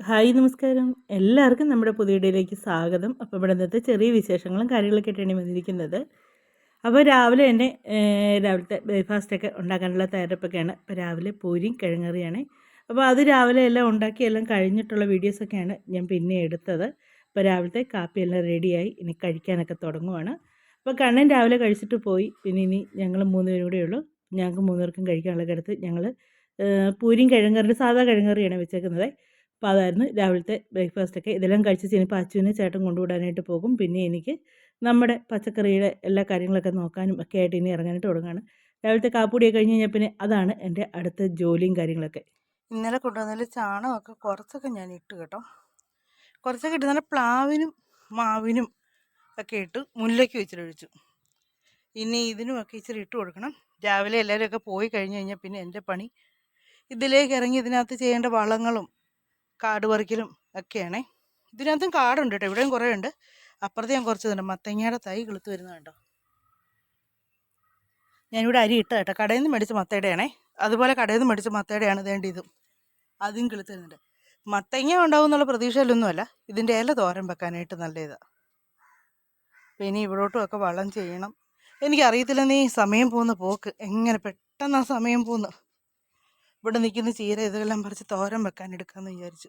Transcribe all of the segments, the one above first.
Hi നമസ്കാരം. എല്ലാവർക്കും നമ്മുടെ പുതിയ വീഡിയോയിലേക്ക് സ്വാഗതം. അപ്പോൾ ഇവിടെ നിന്നത്തെ ചെറിയ വിശേഷങ്ങളും കാര്യങ്ങളൊക്കെ ആയിട്ടാണ് വന്നിരിക്കുന്നത്. അപ്പോൾ രാവിലെ തന്നെ രാവിലത്തെ ബ്രേക്ക്ഫാസ്റ്റൊക്കെ ഉണ്ടാക്കാനുള്ള തയ്യാറെടുപ്പൊക്കെയാണ്. അപ്പോൾ രാവിലെ പൂരിയും കിഴങ്ങറിയാണ്. അപ്പോൾ അത് രാവിലെ എല്ലാം ഉണ്ടാക്കി എല്ലാം കഴിഞ്ഞിട്ടുള്ള വീഡിയോസൊക്കെയാണ് ഞാൻ പിന്നെ എടുത്തത്. അപ്പോൾ രാവിലത്തെ കാപ്പി എല്ലാം റെഡിയായി ഇനി കഴിക്കാനൊക്കെ തുടങ്ങുവാണ്. അപ്പോൾ കണ്ണൻ രാവിലെ കഴിച്ചിട്ട് പോയി. പിന്നെ ഇനി ഞങ്ങൾ മൂന്ന് പേരും കൂടെ ഉള്ളൂ. ഞങ്ങൾക്ക് മൂന്ന് പേർക്കും കഴിക്കാനുള്ള കിടത്ത് ഞങ്ങൾ പൂരിയും കിഴങ്ങറിന്റെ സാധാ കിഴങ്ങറിയാണ് വെച്ചേക്കുന്നത്. അപ്പോൾ അതായിരുന്നു രാവിലത്തെ ബ്രേക്ക്ഫാസ്റ്റൊക്കെ. ഇതെല്ലാം കഴിച്ച് ഇനിയിപ്പോൾ അച്ഛനും ചേട്ടൻ കൊണ്ടുവിടാനായിട്ട് പോകും. പിന്നെ എനിക്ക് നമ്മുടെ പച്ചക്കറിയുടെ എല്ലാ കാര്യങ്ങളൊക്കെ നോക്കാനും ഒക്കെ ആയിട്ട് ഇനി ഇറങ്ങാനായിട്ട് തുടങ്ങുകയാണ് രാവിലത്തെ കാപ്പുടിയൊക്കെ കഴിഞ്ഞ് കഴിഞ്ഞാൽ പിന്നെ അതാണ് എന്റെ അടുത്ത ജോലിയും കാര്യങ്ങളൊക്കെ. ഇന്നലെ കൊണ്ടുവന്നതിൽ ചാണകമൊക്കെ കുറച്ചൊക്കെ ഞാൻ ഇട്ട് കേട്ടോ. കുറച്ചൊക്കെ ഇട്ട് നല്ല പ്ലാവിനും മാവിനും ഒക്കെ ഇട്ട് മുല്ലയ്ക്ക് വെച്ചിട്ട് ഒഴിച്ചു. ഇനി ഇതിനുമൊക്കെ ഇച്ചിരി ഇട്ട് കൊടുക്കണം. രാവിലെ എല്ലാവരും ഒക്കെ പോയി കഴിഞ്ഞ് കഴിഞ്ഞാൽ പിന്നെ എന്റെ പണി. ഇതിലേക്ക് ഇറങ്ങി ഇതിനകത്ത് ചെയ്യേണ്ട വളങ്ങളും കാട് പറിക്കലും ഒക്കെയാണേ. ഇതിനകത്തും കാടുണ്ട് കേട്ടോ ഇവിടെയും കുറേ ഉണ്ട് അപ്പുറത്ത് ഞാൻ കുറച്ച് തന്നെ മത്തങ്ങയുടെ തൈ കിളുത്ത് വരുന്നത് കേട്ടോ ഞാനിവിടെ അരി ഇട്ട കേട്ടോ കടയിൽ നിന്ന് മേടിച്ച മത്തയുടെയാണേ. അതുപോലെ കടയിൽ നിന്ന് മേടിച്ച മത്തയുടെയാണ് ഇതേണ്ട ഇതും. അതും കിളുത്ത് വരുന്നുണ്ട്. മത്തങ്ങ ഉണ്ടാവും എന്നുള്ള പ്രതീക്ഷയിലൊന്നുമല്ല. ഇതിന്റെ ഇല തോരൻ വെക്കാനായിട്ട് നല്ല ഇതാണ് അപ്പോൾ ഇനി ഇവിടോട്ടുമൊക്കെ വളം ചെയ്യണം. എനിക്കറിയത്തില്ല നീ സമയം പോകുന്ന പോക്ക്. എങ്ങനെ പെട്ടെന്ന് ആ സമയം പോകുന്നു ഇവിടെ നിൽക്കുന്ന ചീര ഇതെല്ലാം പറിച്ച് തോരൻ വെക്കാൻ എടുക്കാമെന്ന് വിചാരിച്ചു.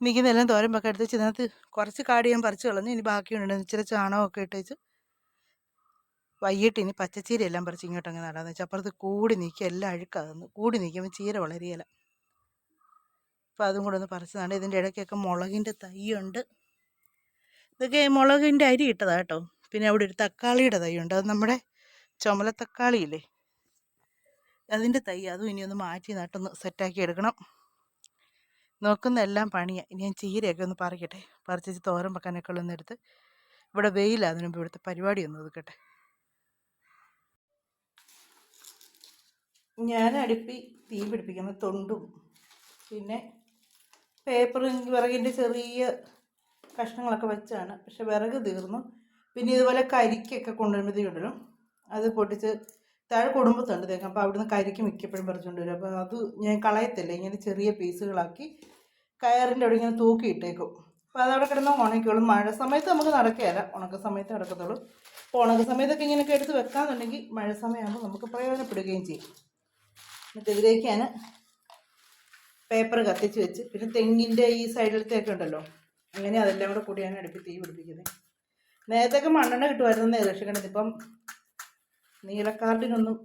നിൽക്കുന്നതെല്ലാം തോരൻ വെക്കാൻ എടുത്ത് ഇതിനകത്ത് കുറച്ച് കാട് ഞാൻ പറിച്ച് കളഞ്ഞു. ഇനി ബാക്കിയുണ്ട്. ഇച്ചിരി ചാണകമൊക്കെ ഇട്ടേച്ച് വൈകിട്ട് ഇനി പച്ചച്ചീര എല്ലാം പറിച്ച് ഇങ്ങോട്ട് അങ്ങ് നടാന്ന് വെച്ചാൽ അപ്പുറത്ത് കൂടി നിൽക്കുക. എല്ലാം അഴുക്കാകുന്നു. കൂടി നിൽക്കുമ്പോൾ ചീര വളരുകയില്ല അപ്പോൾ അതും കൂടെ ഒന്ന് പറിച്ച് നടന്നു ഇതിന്റെ ഇടയ്ക്കൊക്കെ മുളകിന്റെ തൈയുണ്ട്. ഇതൊക്കെ മുളകിന്റെ അരി ഇട്ടതാണ് കേട്ടോ. പിന്നെ അവിടെ ഒരു തക്കാളിയുടെ തൈ ഉണ്ട് അത് നമ്മുടെ ചുമല തക്കാളിയില്ലേ അതിന്റെ തൈ അതും ഇനി ഒന്ന് മാറ്റി നട്ടൊന്ന് സെറ്റാക്കി എടുക്കണം. നോക്കുന്ന എല്ലാം പണിയാണ് ഇനി ഞാൻ ചീരയൊക്കെ ഒന്ന് പറിക്കട്ടെ. പറിച്ച് തോരൻ വെക്കാനൊക്കെ എടുത്ത് ഇവിടെ വെയിലാണ് അതിനുമ്പ് ഇവിടുത്തെ പരിപാടി ഒന്ന് ഒതുക്കട്ടെ. ഞാൻ അടുപ്പി തീ പിടിപ്പിക്കുന്ന തൊണ്ടും പിന്നെ പേപ്പർ വിറകിന്റെ ചെറിയ കഷ്ണങ്ങളൊക്കെ വെച്ചാണ്. പക്ഷെ വിറക് തീർന്നു. പിന്നെ ഇതുപോലെ കരിക്കൊക്കെ കൊണ്ടുവരുമ്പോഴത്തേക്കുണ്ടല്ലോ അത് പൊട്ടിച്ച് താഴെ കുടുംബത്തുണ്ട് തേങ്ങ അപ്പോൾ അവിടുന്ന് കരിക്ക് മിക്കപ്പോഴും പറിച്ചുകൊണ്ട് വരും. അപ്പോൾ അത് ഞാൻ കളയത്തില്ല. ഇങ്ങനെ ചെറിയ പീസുകളാക്കി കയറിന്റെ അവിടെ ഇങ്ങനെ തൂക്കിയിട്ടേക്കും അപ്പോൾ അതവിടെ കിടന്ന് ഉണക്കിക്കോളും. മഴ സമയത്ത് നമുക്ക് നടക്കുകയില്ല ഉണക്ക സമയത്ത് നടക്കത്തുള്ളൂ. അപ്പോൾ ഉണക്ക സമയത്തൊക്കെ ഇങ്ങനെയൊക്കെ എടുത്ത് വെക്കാന്നുണ്ടെങ്കിൽ മഴ സമയമാകുമ്പോൾ നമുക്ക് പ്രയോജനപ്പെടുകയും ചെയ്യും. എന്നിട്ട് ഇതിലേക്ക് ഞാൻ പേപ്പർ കത്തിച്ച് വെച്ച്. പിന്നെ തെങ്ങിന്റെ ഈ സൈഡിലത്തേക്ക് ഉണ്ടല്ലോ. അങ്ങനെ അതെല്ലാം കൂടെ കൂടിയാണ് അടുപ്പിൽ തീ പിടിപ്പിക്കുന്നത്. നേരത്തെയൊക്കെ മണ്ണെണ്ണ കിട്ടുമായിരുന്നു രക്ഷിക്കണത് ഇപ്പം നീലക്കാർഡിനൊന്നും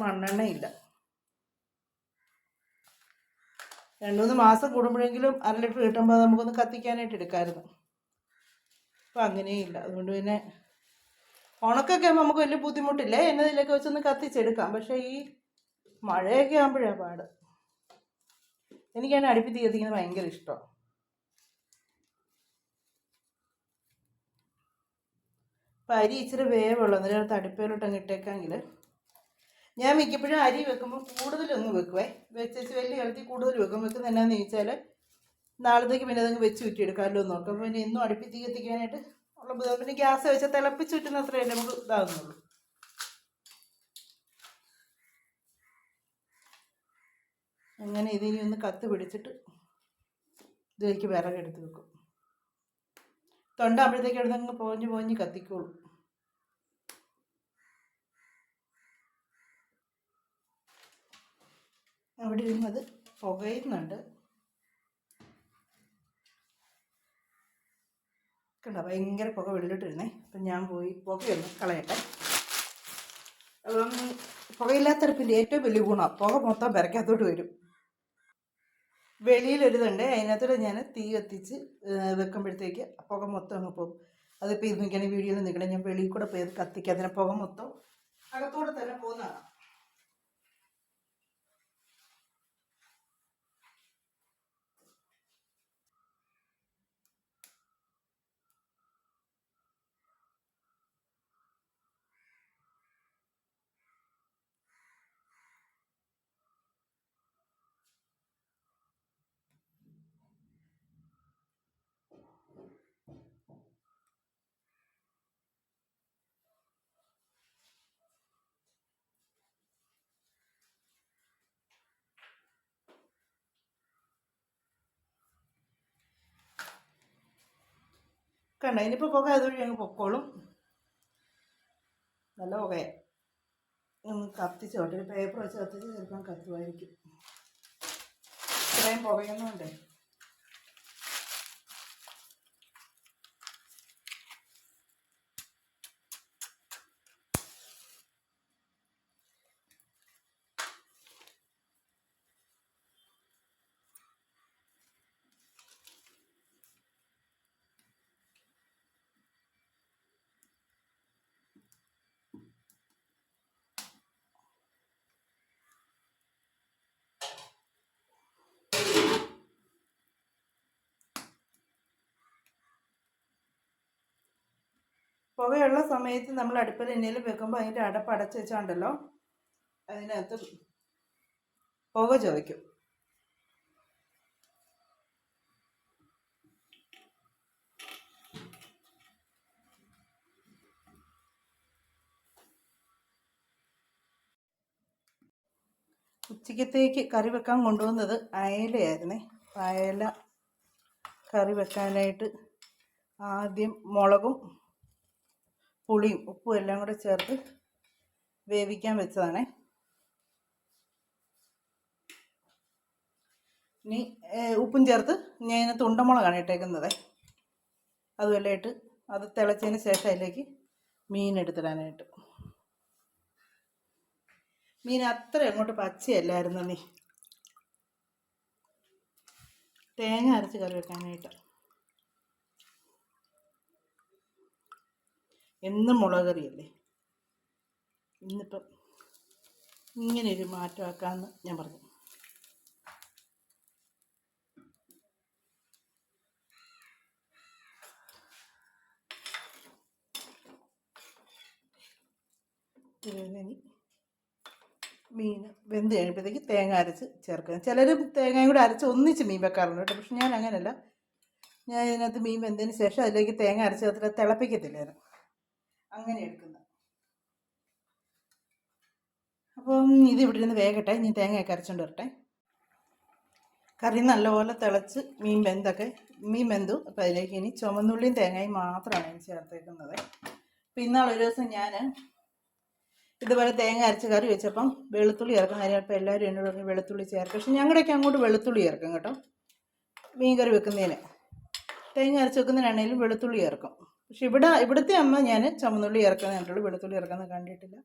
മണ്ണെണ്ണയില്ല. രണ്ടുമൂന്ന് മാസം കൂടുമ്പോഴെങ്കിലും അര ലിറ്റർ കിട്ടുമ്പോൾ നമുക്കൊന്ന് കത്തിക്കാനായിട്ട് എടുക്കാമായിരുന്നു അപ്പം അങ്ങനെയില്ല. അതുകൊണ്ട് പിന്നെ ഉണക്കൊക്കെ ആകുമ്പോൾ നമുക്ക് വലിയ ബുദ്ധിമുട്ടില്ല? എന്നതിലൊക്കെ വെച്ചൊന്ന് കത്തിച്ചെടുക്കാം. പക്ഷേ ഈ മഴയൊക്കെ ആകുമ്പോഴാണ് പാട്. എനിക്കാണ് അടുപ്പിൽ കത്തിക്കുന്നത് ഭയങ്കര ഇഷ്ടമാണ് അപ്പം അരി ഇച്ചിരി വേവുള്ളൂ. അന്നേരം തടുപ്പയിലോട്ട് അങ്ങ് ഇട്ടേക്കാമെങ്കിൽ ഞാൻ മിക്കപ്പോഴും അരി വെക്കുമ്പോൾ കൂടുതലൊന്ന് വെക്കുവേ. വെച്ചേച്ച് വലിയ കലത്തി കൂടുതൽ വെക്കും. വെക്കുന്നത് എന്നാന്ന് ചോദിച്ചാൽ നാളത്തേക്ക് പിന്നെ അതങ്ങ് വെച്ച് ചുറ്റിയെടുക്കാമല്ലോ എന്ന് നോക്കാം പിന്നെ ഇന്നും അടുപ്പിത്തി കത്തിക്കാനായിട്ട് ഉള്ള ബുദ്ധിമുട്ട്. പിന്നെ ഗ്യാസ് വെച്ചാൽ തിളപ്പിച്ച് ചുറ്റുന്ന അത്രയേ നമുക്ക് ഇതാകുന്നുള്ളൂ അങ്ങനെ ഇതിനി ഒന്ന് കത്ത് പിടിച്ചിട്ട് ഇതിലേക്ക് വിറകെടുത്ത് വെക്കും. തൊണ്ടാകുമ്പോഴത്തേക്ക് അവിടെ നിന്ന് പോഞ്ഞു പോഞ്ഞ് കത്തിക്കോളും. അവിടെ ഇരുന്നത് പുകയുന്നുണ്ട്. കണ്ട ഭയങ്കര പുക വെള്ളിട്ടിരുന്നേ അപ്പം ഞാൻ പോയി പുകയൊന്ന് കളയട്ടെ. അപ്പം പുകയില്ലാത്തടുപ്പിന്റെ ഏറ്റവും വലിയ ഗുണം പുക മൊത്തം പെരക്കകത്തോട്ട് വരും. വെളിയിലൊരിതുണ്ട്. അതിനകത്തൂടെ ഞാൻ തീ കത്തിച്ച് വെക്കുമ്പോഴത്തേക്ക് പുക മൊത്തം അങ്ങ് പോകും. അതിപ്പോൾ നിൽക്കണ വീഡിയോയിൽ നിൽക്കണേ ഞാൻ വെളിയിൽ കൂടെ പോയി കത്തിക്കുക അതിനെ പുക മൊത്തം അകത്തോടെ തന്നെ പോകുന്നതാണ്. കണ്ട? ഇനിയിപ്പോൾ പുക അതുവഴി അങ്ങ് പൊക്കോളും. നല്ല പുകയെ. ഒന്ന് കത്തിച്ചോട്ടെ ഒരു പേപ്പർ വെച്ച് കത്തിച്ച് ചിലപ്പം കത്തുമായിരിക്കും. ഇത്രയും പുകയൊന്നുമുണ്ടേ പുകയുള്ള സമയത്ത് നമ്മൾ അടുപ്പിൽ എന്തെങ്കിലും വെക്കുമ്പോൾ അതിന്റെ അടപ്പ് അടച്ച് വെച്ചാണ്ടല്ലോ അതിനകത്ത് പുക ചോദിക്കും ഉച്ചക്കത്തേക്ക് കറി വെക്കാൻ കൊണ്ടുവന്നത് അയലയായിരുന്നേ. അയല കറി വെക്കാനായിട്ട് ആദ്യം മുളകും പുളിയും ഉപ്പും എല്ലാം കൂടെ ചേർത്ത് വേവിക്കാൻ വെച്ചതാണ്. ഇനി ഉപ്പും ചേർത്ത് ഞാൻ ഇതിനകത്ത് ഉണ്ടമുളകാണ് ഇട്ടേക്കുന്നത്. അതുമെല്ലാം ഇട്ട് അത് തിളച്ചതിന് ശേഷം അതിലേക്ക് മീൻ എടുത്തിടാനായിട്ട്. മീൻ അത്ര അങ്ങോട്ട് പച്ചയല്ലായിരുന്നു നീ. തേങ്ങ അരച്ച് കറി വെക്കാനായിട്ട്. എന്നും മുളക് കറിയല്ലേ ഇന്നിപ്പം ഇങ്ങനെ ഒരു മാറ്റമാക്കാമെന്ന് ഞാൻ പറഞ്ഞു. മീൻ വെന്ത് കഴിയുമ്പോഴത്തേക്ക് തേങ്ങ അരച്ച് ചേർക്കുക ചിലർ തേങ്ങയും കൂടെ അരച്ച് ഒന്നിച്ച് മീൻ വെക്കാറുണ്ട് കേട്ടോ. പക്ഷെ ഞാൻ അങ്ങനെയല്ല ഞാൻ ഇതിനകത്ത് മീൻ വെന്തതിന് ശേഷം അതിലേക്ക് തേങ്ങ അരച്ച് ചേർത്തിട്ട് തിളപ്പിക്കത്തില്ലായിരുന്നു. അങ്ങനെ എടുക്കുന്നത് അപ്പം ഇത് ഇവിടെ നിന്ന് വേഗട്ടെ. ഇനി തേങ്ങയൊക്കെ അരച്ചുകൊണ്ട് വരട്ടെ. കറി നല്ലപോലെ തിളച്ച് മീൻ വെന്തൊക്കെ മീൻ വെന്തു. അപ്പോൾ അതിലേക്ക് ഇനി ചുമന്നുള്ളിയും തേങ്ങയും മാത്രമാണ് ഞാൻ ചേർത്തേക്കുന്നത്. അപ്പം ഇന്നാളൊരു ദിവസം ഞാൻ ഇതുപോലെ തേങ്ങ അരച്ച് കറി വെച്ചപ്പം വെളുത്തുള്ളി ചേർക്കും. കാര്യം അപ്പോൾ എല്ലാവരും എന്നോട് പറഞ്ഞു വെളുത്തുള്ളി ചേർക്കും. പക്ഷെ ഞങ്ങളുടെയൊക്കെ അങ്ങോട്ട് വെളുത്തുള്ളി ചേർക്കും കേട്ടോ. മീൻ കറി വെക്കുന്നതിന്. തേങ്ങ അരച്ച് വെക്കുന്നതിനാണെങ്കിലും വെളുത്തുള്ളി ചേർക്കും. പക്ഷെ ഇവിടെ ഇവിടുത്തെ അമ്മ ഞാൻ ചുമന്നുള്ളി ചേർക്കുന്നത് കണ്ടുള്ളൂ വെളുത്തുള്ളി ചേർക്കുന്നത് കണ്ടിട്ടില്ല.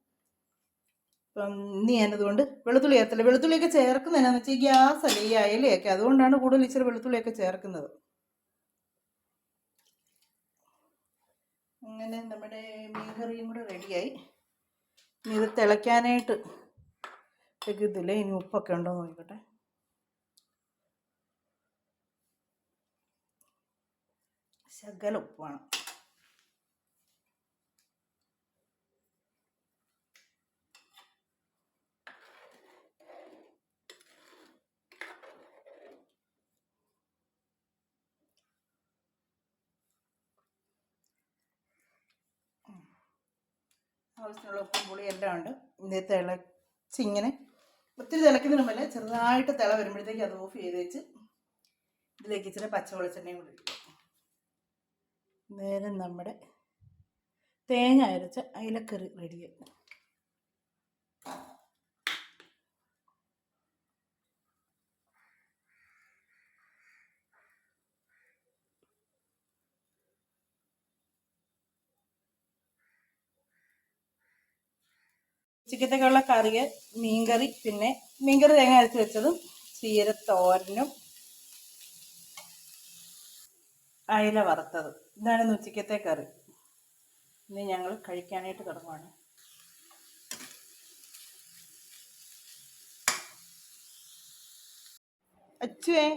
അപ്പം നീ ഞാനതുകൊണ്ട് വെളുത്തുള്ളി ചേർത്തില്ല. വെളുത്തുള്ളിയൊക്കെ ചേർക്കുന്നത് എന്നാന്ന് വെച്ചാൽ ഗ്യാസ് അല്ലേ ഈ അയലയൊക്കെ അതുകൊണ്ടാണ് കൂടുതൽ ഇച്ചിരി വെളുത്തുള്ളിയൊക്കെ ചേർക്കുന്നത്. അങ്ങനെ നമ്മുടെ മീൻ കറിയും കൂടെ റെഡിയായി. ഇനി ഇത് തിളയ്ക്കാനായിട്ട് വെക്കത്തില്ല ഇനി ഉപ്പൊക്കെ ഉണ്ടോ നോക്കട്ടെ. ശകല ഉപ്പാണ് ആവശ്യത്തിനുള്ള ഉപ്പും പുളി എല്ലാം ഉണ്ട്. ഇത് തിളച്ചിങ്ങനെ ഒത്തിരി തിളയ്ക്കുന്നതിന് മുന്നേ ചെറുതായിട്ട് തിള വരുമ്പോഴത്തേക്ക് അത് ഓഫ് ചെയ്ത് വെച്ച് ഇതിലേക്ക് ഇച്ചിരി പച്ച വെളിച്ചെണ്ണയും കൂടി ഇട്ടു നേരം നമ്മുടെ തേങ്ങ അരച്ച അയിലക്കറി റെഡിയായി ഉച്ചക്കത്തേക്കുള്ള കറി മീൻകറി പിന്നെ മീൻകറി തേങ്ങ അരച്ച് വെച്ചതും ചീരത്തോരനും അയില വറുത്തത്. ഇതാണ് ഇന്ന് ഉച്ചക്കത്തെ കറി. ഇനി ഞങ്ങൾ കഴിക്കാനായിട്ട് തുടങ്ങുവാണ് അച്ചുവേ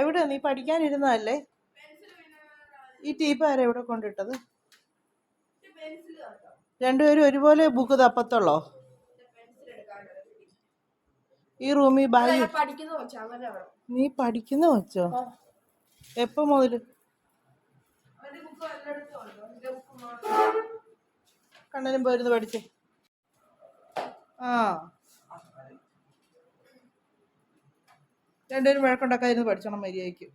എവിടെ? നീ പഠിക്കാനിരുന്നതല്ലേ? ഈ ടീപ്പ് ആരെവിടെ എവിടെ കൊണ്ടിട്ടത്? രണ്ടുപേരും ഒരുപോലെ ബുക്ക് തപ്പത്തുള്ളോ ഈ റൂമിൽ ബാഗ് നീ പഠിക്കുന്ന വെച്ചോ എപ്പോ മുതൽ? മാത്രം. കണ്ണനും പോയിരുന്നു പഠിച്ചേ. ആ. രണ്ടുപേരും വഴക്കുണ്ടാക്കാതിരുന്ന് പഠിച്ചോണം മര്യാദയ്ക്ക്.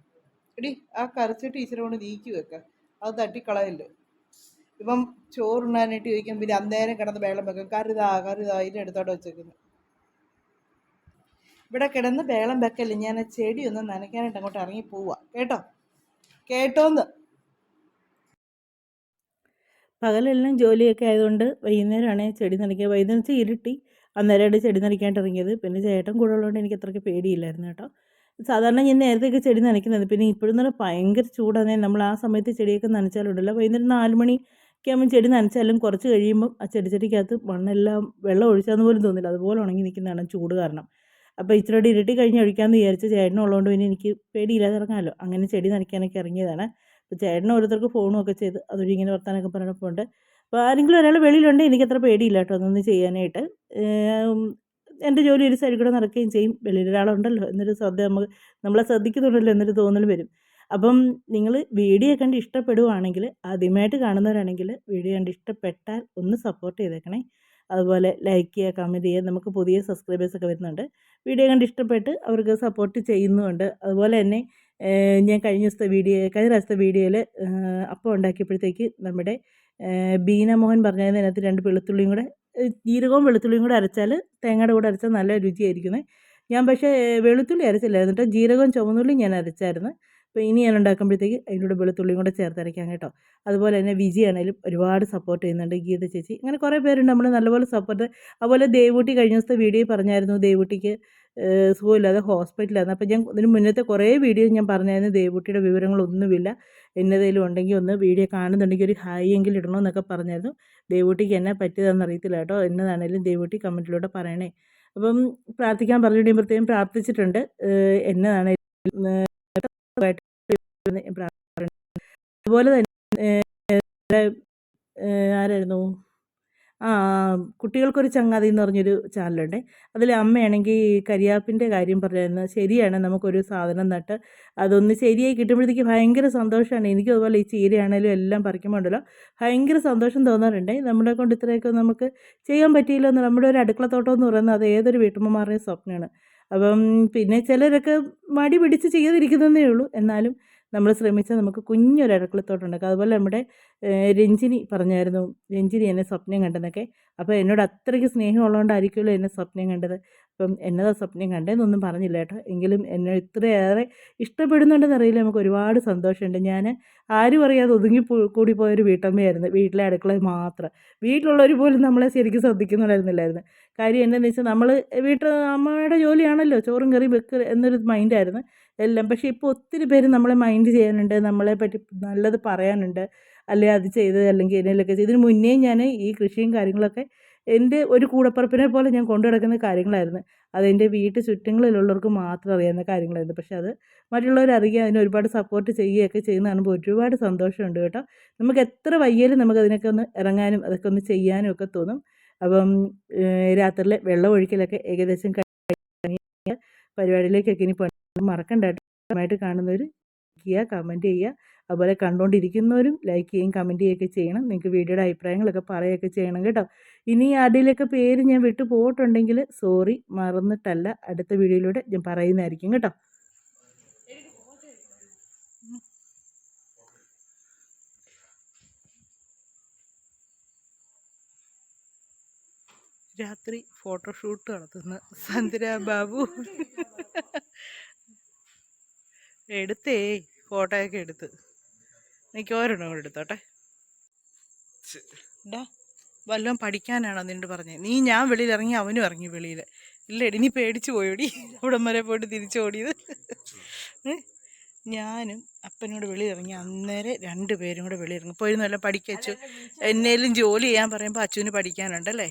എടി ആ കരച്ചിട്ട് ടീച്ചറെ കൊണ്ട് നീക്കി വെക്ക. അത് തട്ടിക്കളയല്ലോ. ഇപ്പം ചോറുണ്ണാനായിട്ട് ചോദിക്കും പിന്നെ അന്നേരം കിടന്ന് ബേളം വെക്കും. കരുതാ കരുതാ ഇതിന്റെ അടുത്തോട്ട് വെച്ചേക്കുന്നു. ഇവിടെ കിടന്ന് ബേളം വെക്കല്ലേ? ഞാൻ ആ ചെടി ഒന്ന് നനയ്ക്കാനായിട്ട് അങ്ങോട്ട് ഇറങ്ങി പോവാ. കേട്ടോ? കേട്ടോന്ന്? പകലെല്ലാം ജോലിയൊക്കെ ആയതുകൊണ്ട് വൈകുന്നേരമാണ് ചെടി നനയ്ക്കുക വൈകുന്നേരം വെച്ചാൽ ഇരുട്ടി. അന്നേരമാണ് ചെടി നനയ്ക്കാനായിട്ട് ഇറങ്ങിയത്. പിന്നെ ചേട്ടൻ കൂടെ ഉള്ളതുകൊണ്ട് എനിക്ക് അത്രയ്ക്ക് പേടിയില്ലായിരുന്നു കേട്ടോ. സാധാരണ ഞാൻ നേരത്തെയൊക്കെ ചെടി നനയ്ക്കുന്നത്. പിന്നെ ഇപ്പോഴെന്ന് പറഞ്ഞാൽ ഭയങ്കര ചൂടാണ്. നമ്മൾ ആ സമയത്ത് ചെടിയൊക്കെ നനച്ചാലുണ്ടല്ലോ. വൈകുന്നേരം നാല് മണിക്ക് ആകുമ്പോൾ ചെടി നനച്ചാലും കുറച്ച് കഴിയുമ്പം ആ ചെടി ചെടിക്കകത്ത് മണ്ണെല്ലാം വെള്ളം ഒഴിച്ചാന്ന് പോലും തോന്നില്ല. അതുപോലെ ഉണങ്ങി നിൽക്കുന്നതാണ് ചൂട് കാരണം. അപ്പോൾ ഇച്ചിരി ഇരുട്ടി കഴിഞ്ഞ് ഒഴിക്കാമെന്ന് വിചാരിച്ച് ചേട്ടനുള്ളതുകൊണ്ട് പിന്നെ എനിക്ക് പേടിയില്ലാതെ ഇറങ്ങാമല്ലോ. അങ്ങനെ ചെടി നനയ്ക്കാനൊക്കെ ഇറങ്ങിയതാണ്. അപ്പോൾ ചേട്ടന് ഓരോരുത്തർക്ക് ഫോണും ഒക്കെ ചെയ്ത് അതുവഴി ഇങ്ങനെ വർത്താനൊക്കെ പറഞ്ഞപ്പോൾ ഉണ്ട് അപ്പോൾ ആരെങ്കിലും ഒരാൾ വെളിയിലുണ്ടെങ്കിൽ അത്ര പേടിയില്ല കേട്ടോ അതൊന്നും ചെയ്യാനായിട്ട്. എന്റെ ജോലി ഒരു സൈഡിൽ കൂടെ നടക്കുകയും ചെയ്യും. വെളിയിൽ ഒരാളുണ്ടല്ലോ. എന്നൊരു ശ്രദ്ധ നമുക്ക് നമ്മളെ ശ്രദ്ധിക്കുന്നുണ്ടല്ലോ എന്നൊരു തോന്നൽ വരും. അപ്പം നിങ്ങൾ വീഡിയോ കണ്ട് ഇഷ്ടപ്പെടുവാണെങ്കിൽ ആദ്യമായിട്ട് കാണുന്നവരാണെങ്കിൽ വീഡിയോ കണ്ട് ഇഷ്ടപ്പെട്ടാൽ ഒന്ന് സപ്പോർട്ട് ചെയ്തേക്കണേ. അതുപോലെ ലൈക്ക് ചെയ്യുക കമന്റ് ചെയ്യുക. നമുക്ക് പുതിയ സബ്സ്ക്രൈബേഴ്സൊക്കെ വരുന്നുണ്ട്. വീഡിയോ കണ്ട് ഇഷ്ടപ്പെട്ട് അവർക്ക് സപ്പോർട്ട് ചെയ്യുന്നുമുണ്ട് അതുപോലെ തന്നെ ഞാൻ കഴിഞ്ഞ ദിവസത്തെ വീഡിയോ കഴിഞ്ഞ പ്രാവശ്യത്തെ വീഡിയോയിൽ അപ്പം ഉണ്ടാക്കിയപ്പോഴത്തേക്ക് നമ്മുടെ ബീന മോഹൻ പറഞ്ഞതിന് അതിനകത്ത് രണ്ട് വെളുത്തുള്ളിയും കൂടെ ജീരകവും വെളുത്തുള്ളിയും കൂടെ അരച്ചാൽ തേങ്ങയുടെ കൂടെ അരച്ചാൽ നല്ല രുചിയായിരിക്കുന്നത് ഞാൻ പക്ഷേ വെളുത്തുള്ളി അരച്ചില്ലായിരുന്നു കേട്ടോ ജീരകവും ചുവന്നുള്ളിയും ഞാൻ അരച്ചായിരുന്നു. അപ്പോൾ ഇനി ഞാൻ ഉണ്ടാക്കുമ്പോഴത്തേക്ക് അതിന്റെ കൂടെ വെളുത്തുള്ളിയും കൂടെ ചേർത്തരയ്ക്കാം കേട്ടോ. അതുപോലെ തന്നെ വിജി ആണെങ്കിലും ഒരുപാട് സപ്പോർട്ട് ചെയ്യുന്നുണ്ട് ഗീത ചേച്ചി. അങ്ങനെ കുറേ പേരുണ്ട് നമ്മൾ നല്ലപോലെ സപ്പോർട്ട് അതുപോലെ ദേവൂട്ടി കഴിഞ്ഞ ദിവസത്തെ വീഡിയോ പറഞ്ഞായിരുന്നു ദേവൂട്ടിക്ക് സുഖമില്ലാതെ ഹോസ്പിറ്റലായിരുന്നു അപ്പോൾ ഞാൻ ഇതിന് മുന്നത്തെ കുറേ വീഡിയോ ഞാൻ പറഞ്ഞായിരുന്നു ദേവൂട്ടിയുടെ വിവരങ്ങളൊന്നുമില്ല. എന്നതേലും ഉണ്ടെങ്കിൽ ഒന്ന് വീഡിയോ കാണുന്നുണ്ടെങ്കിൽ ഒരു ഹായ് എങ്കിലും ഇടണമെന്നൊക്കെ പറഞ്ഞായിരുന്നു. ദേവൂട്ടിക്ക് എന്നെ പറ്റിയതാണെന്ന് അറിയത്തില്ല കേട്ടോ. എന്നതാണേലും ദേവൂട്ടി കമന്റിലൂടെ പറയണേ. അപ്പം പ്രാർത്ഥിക്കാൻ പറഞ്ഞു പ്രത്യേകം പ്രാർത്ഥിച്ചിട്ടുണ്ട്. പ്രാർത്ഥന അതുപോലെ തന്നെ ആരായിരുന്നു? ആ കുട്ടികൾക്കൊരു ചങ്ങാതി എന്ന് പറഞ്ഞൊരു ചാനലുണ്ട്. അതിൽ അമ്മയാണെങ്കിൽ കരിയാപ്പിന്റെ കാര്യം പറഞ്ഞായിരുന്നു ശരിയാണ് നമുക്കൊരു സാധനം നട്ട് അതൊന്ന് ശരിയായി കിട്ടുമ്പോഴത്തേക്ക് ഭയങ്കര സന്തോഷമാണ്. എനിക്കും അതുപോലെ ഈ ചീരയാണേലും എല്ലാം പറിക്കുമ്പോൾ ഉണ്ടല്ലോ ഭയങ്കര സന്തോഷം തോന്നാറുണ്ട്. നമ്മളെ കൊണ്ട് ഇത്രയൊക്കെ നമുക്ക് ചെയ്യാൻ പറ്റിയില്ല എന്ന് നമ്മുടെ ഒരു അടുക്കളത്തോട്ടം എന്ന് പറയുന്നത് അത് ഏതൊരു വീട്ടമ്മമാരുടെയും സ്വപ്നമാണ്. അപ്പം പിന്നെ ചിലരൊക്കെ മടി പിടിച്ച് ചെയ്യാതിരിക്കുന്നതേ ഉള്ളൂ. എന്നാലും നമ്മൾ ശ്രമിച്ചാൽ നമുക്ക് കുഞ്ഞൊരു അടുക്കളത്തോട്ടം ഉണ്ടാക്കും അതുപോലെ നമ്മുടെ രഞ്ജിനി പറഞ്ഞായിരുന്നു രഞ്ജിനി എന്നെ സ്വപ്നം കണ്ടെന്നൊക്കെ. അപ്പോൾ എന്നോട് അത്രയ്ക്ക് സ്നേഹമുള്ളതുകൊണ്ടായിരിക്കുമല്ലോ എന്നെ സ്വപ്നം കണ്ടത്. അപ്പം എന്നതാ സ്വപ്നം കണ്ടതെന്നൊന്നും പറഞ്ഞില്ല കേട്ടോ. എങ്കിലും എന്നെ ഇത്രയേറെ ഇഷ്ടപ്പെടുന്നുണ്ടെന്ന് അറിയില്ല നമുക്ക് ഒരുപാട് സന്തോഷമുണ്ട്. ഞാൻ ആരും അറിയാതെ ഒതുങ്ങി കൂടി പോയൊരു വീട്ടമ്മയായിരുന്നു. വീട്ടിലെ അടുക്കള മാത്രം. വീട്ടിലുള്ളവർ പോലും നമ്മളെ ശരിക്കും ശ്രദ്ധിക്കുന്നുണ്ടായിരുന്നില്ലായിരുന്നു. കാര്യം എന്താണെന്ന് വെച്ചാൽ നമ്മൾ വീട്ടിൽ അമ്മയുടെ ജോലിയാണല്ലോ. ചോറും കറി വെക്ക് എന്നൊരു മൈൻഡായിരുന്നു. എല്ലാം. പക്ഷേ ഇപ്പോൾ ഒത്തിരി പേര് നമ്മളെ മൈൻഡ് ചെയ്യാനുണ്ട് നമ്മളെ പറ്റി നല്ലത് പറയാനുണ്ട്. അല്ലെങ്കിൽ അത് ചെയ്ത് അല്ലെങ്കിൽ എന്തെങ്കിലുമൊക്കെ ചെയ്ത്. ഇതിന് മുന്നേ ഞാൻ ഈ കൃഷിയും കാര്യങ്ങളൊക്കെ എന്റെ ഒരു കൂടപ്പറപ്പിനെ പോലെ ഞാൻ കൊണ്ടു നടക്കുന്ന കാര്യങ്ങളായിരുന്നു. അതെന്റെ വീട്ടു ചുറ്റങ്ങളിലുള്ളവർക്ക് മാത്രം അറിയാവുന്ന കാര്യങ്ങളായിരുന്നു. പക്ഷെ അത് മറ്റുള്ളവർ അറിയാൻ അതിന് ഒരുപാട് സപ്പോർട്ട് ചെയ്യുകയൊക്കെ ചെയ്യുന്ന കാണുമ്പോൾ ഒരുപാട് സന്തോഷമുണ്ട് കേട്ടോ. നമുക്ക് എത്ര വയ്യാലും നമുക്ക് അതിനൊക്കെ ഒന്ന് ഇറങ്ങാനും അതൊക്കെ ഒന്ന് ചെയ്യാനും ഒക്കെ തോന്നും. അപ്പം രാത്രിയിലെ വെള്ളം ഒഴിക്കലൊക്കെ ഏകദേശം പരിപാടിയിലേക്കൊക്കെ ഇനി മറക്കണ്ട കേട്ടോ കാണുന്നവർ ചെയ്യുക കമന്റ് ചെയ്യുക. അതുപോലെ കണ്ടുകൊണ്ടിരിക്കുന്നവരും ലൈക്ക് ചെയ്യുകയും കമന്റ് ചെയ്യുകയൊക്കെ ചെയ്യണം. നിങ്ങൾക്ക് വീഡിയോയുടെ അഭിപ്രായങ്ങളൊക്കെ പറയുകയൊക്കെ ചെയ്യണം കേട്ടോ. ഇനി ആരുടെയിലൊക്കെ പേര് ഞാൻ വിട്ടു പോയിട്ടുണ്ടെങ്കിൽ സോറി മറന്നിട്ടല്ല. അടുത്ത വീഡിയോയിലൂടെ ഞാൻ പറയുന്നതായിരിക്കും കേട്ടോ. രാത്രി ഫോട്ടോഷൂട്ട് നടത്തുന്ന സന്ധ്ര ബാബു. എടുത്തേ ഫോട്ടോയൊക്കെ എടുത്ത്. എനിക്ക് ഒരെണ്ണം കൂടെ എടുത്തോട്ടെ ഡാ വല്ലതും പഠിക്കാനാണോ നിന്നോട് പറഞ്ഞത് നീ ഞാൻ വെളിയിൽ ഇറങ്ങി അവനും ഇറങ്ങി വെളിയിൽ ഇല്ലടി നീ പേടിച്ച് പോയോടി. അവിടം വരെ പോയിട്ട് തിരിച്ചോടിയത്? ഞാനും അപ്പനോട് വെളിയിൽ ഇറങ്ങി അന്നേരം രണ്ട് പേരും കൂടെ വെളിയിൽ ഇറങ്ങി പോയിരുന്നു വല്ല പഠിക്കച്ചു എന്നേലും ജോലി ചെയ്യാൻ പറയുമ്പോൾ അച്ഛന് പഠിക്കാനുണ്ടല്ലേ?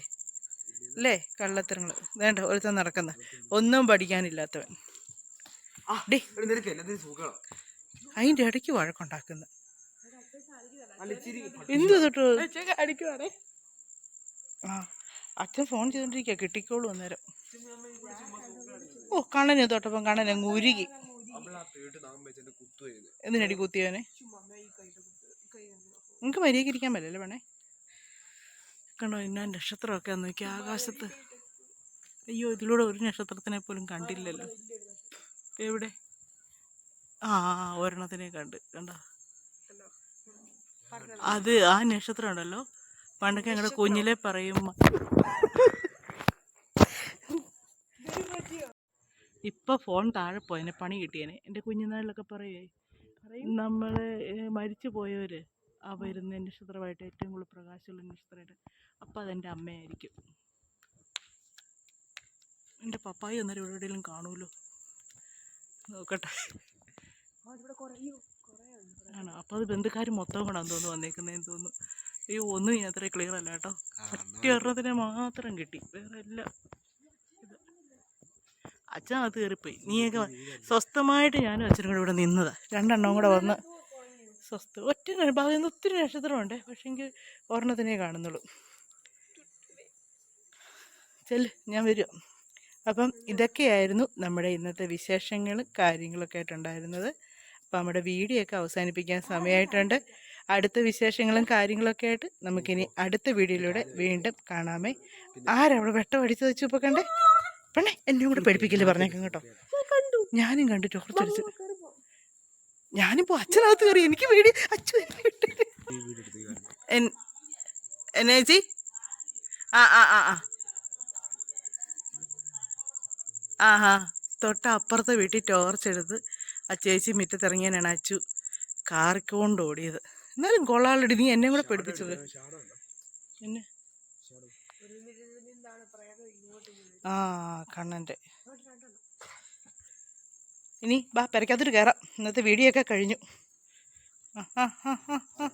അല്ലേ? കള്ളത്തരങ്ങൾ വേണ്ട ഒരുത്തൻ നടക്കുന്ന. ഒന്നും പഠിക്കാനില്ലാത്തവൻ. ഡേ. അതിന്റെ ഇടയ്ക്ക് വഴക്കുണ്ടാക്കുന്നു. എന്തു തൊട്ട്? ആ അച്ഛൻ ഫോൺ ചെയ്തോണ്ടിരിക്കുക കിട്ടിക്കോളൂ അന്നേരം. ഓ കണ്ണനെ തൊട്ടപ്പം കണ്ണനെ ഉരുകി. എന്തിനടി കുത്തിയവനെ നിങ്ങൾക്ക് മര്യാദയ്ക്ക് ഇരിക്കാൻ പറ്റില്ല വേണേ കണ്ടോ ഇന്ന നക്ഷത്രമൊക്കെ നോക്കി ആകാശത്ത്. അയ്യോ ഇതിലൂടെ ഒരു നക്ഷത്രത്തിനെ പോലും കണ്ടില്ലല്ലോ. എവിടെ? ആ ഒരെണ്ണത്തിനെ കണ്ട് കണ്ട? അത് ആ നക്ഷത്രം ഉണ്ടല്ലോ പണ്ടൊക്കെ ഞങ്ങളുടെ കുഞ്ഞിലെ പറയും ഇപ്പൊ ഫോൺ താഴെ പോയനെ പണി കിട്ടിയേനെ. എന്റെ കുഞ്ഞുനാളിലൊക്കെ പറയേ നമ്മൾ മരിച്ചു പോയവര് ആ വരുന്ന നക്ഷത്രമായിട്ട് ഏറ്റവും കൂടുതൽ പ്രകാശമുള്ള നക്ഷത്രമായിട്ട്. അപ്പം അതെന്റെ അമ്മയായിരിക്കും. എന്റെ പപ്പായി അന്നേരം എവിടെയെങ്കിലും കാണുമല്ലോ. നോക്കട്ടെ. ആണോ? അപ്പോൾ അത് ബന്ധുക്കാർ മൊത്തം കൊണ്ടാന്ന് തോന്നുന്നു വന്നേക്കുന്നതെന്ന് തോന്നുന്നു. അയ്യോ ഒന്നും ഇനി അത്ര ക്ലിയർ അല്ല കേട്ടോ. ഒറ്റ ഒരെണ്ണത്തിനെ മാത്രം കിട്ടി. വേറെ എല്ലാം. അച്ഛൻ അത് കയറിപ്പോയി നീയൊക്കെ സ്വസ്ഥമായിട്ട് ഞാനും അച്ഛനും കൂടെ ഇവിടെ നിന്നതാ. രണ്ടെണ്ണം കൂടെ വന്ന് സ്വസ്ഥ ഒറ്റ ഭാഗത്ത് നിന്ന് ഒത്തിരി നക്ഷത്രമുണ്ട്. എനിക്ക് ഒരെണ്ണത്തിനേ കാണുന്നുള്ളൂ. ചെല്ല് ഞാൻ വരും അപ്പം ഇതൊക്കെയായിരുന്നു നമ്മുടെ ഇന്നത്തെ വിശേഷങ്ങളും കാര്യങ്ങളൊക്കെ ആയിട്ടുണ്ടായിരുന്നത്. അപ്പം നമ്മുടെ വീഡിയോ ഒക്കെ അവസാനിപ്പിക്കാൻ സമയമായിട്ടുണ്ട് അടുത്ത വിശേഷങ്ങളും കാര്യങ്ങളൊക്കെ ആയിട്ട് നമുക്കിനി അടുത്ത വീഡിയോയിലൂടെ വീണ്ടും കാണാമേ. ആരവിടെ വെട്ടം അടിച്ചു വെച്ചു ഇപ്പൊ കണ്ടേ പെണ്ണേ എന്നെ കൂടെ പഠിപ്പിക്കില്ല പറഞ്ഞേക്കും കേട്ടോ. ഞാനും കണ്ടു ടോർച്ചടിച്ച് ഞാനിപ്പോ അച്ഛനകത്ത് കയറി എനിക്ക് വീടി അച്ഛൻ എന്നാ ചേച്ചി? ആ ആ ആ ആ. ആഹാ തൊട്ട് അപ്പുറത്തെ വീട്ടിൽ ടോർച്ച് എടുത്ത് ആ ചേച്ചി മുറ്റത്തിറങ്ങിയാണ് അച്ചു കാറിക്കൊണ്ട് ഓടിയത് എന്നാലും കൊള്ളാളടി നീ എന്നെ കൂടെ പഠിപ്പിച്ചത് എന്നെ? ആ കണ്ണന്റെ. ഇനി ബാ പെരക്കകത്തൊരു കയറാം ഇന്നത്തെ വീഡിയോ ഒക്കെ കഴിഞ്ഞു. ആ ആ ആ ആ ആ.